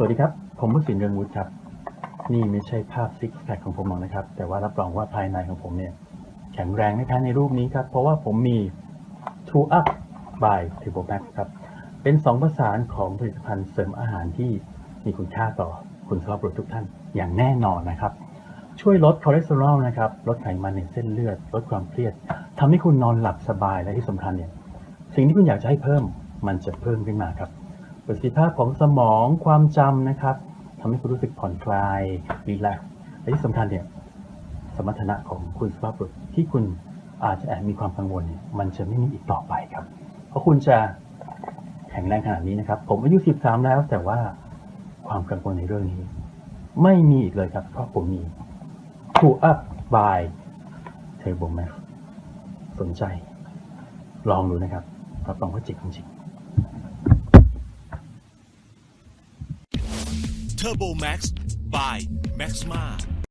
สวัสดีครับ ผมมุสินเรืองวุฒิครับ นี่ไม่ใช่ภาพซิกแพคของผมหรอกนะครับ แต่ว่ารับรองว่าภายในของผมเนี่ย แข็งแรงไม่แพ้ในรูปนี้ครับ เพราะว่าผมมี Two Up by Turbo Max ครับ เป็นสองประสานของผลิตภัณฑ์เสริมอาหารที่มีคุณค่าต่อคุณสภาพบุรุษทุกท่านอย่างแน่นอนนะครับ ช่วยลดคอเลสเตอรอลนะครับ ลดไขมันในเส้นเลือด ลดความเครียดทำให้คุณนอนหลับสบายและที่สำคัญเนี่ย สิ่งที่คุณอยากจะให้เพิ่มมันจะเพิ่มขึ้นมาครับ ประสิทธิภาพของสมองความจำนะครับทำให้คุณรู้สึกผ่อนคลายรีแลกซ์และที่สำคัญเนี่ยสมรรถนะของคุณสภาพบุรุษที่คุณอาจจะแอบมีความกังวลเนี่ยมันจะไม่มีอีกต่อไปครับ เพราะคุณจะแข็งแรงขนาดนี้นะครับ ผมอายุ 13 แล้วแต่ว่าความกังวลในเรื่องนี้ ไม่มีอีกเลยครับ เพราะผมมี Two Up by Turbo Max สนใจ ลองดูนะครับรับรองว่าเจ๋งจริง Turbo Max by Maxma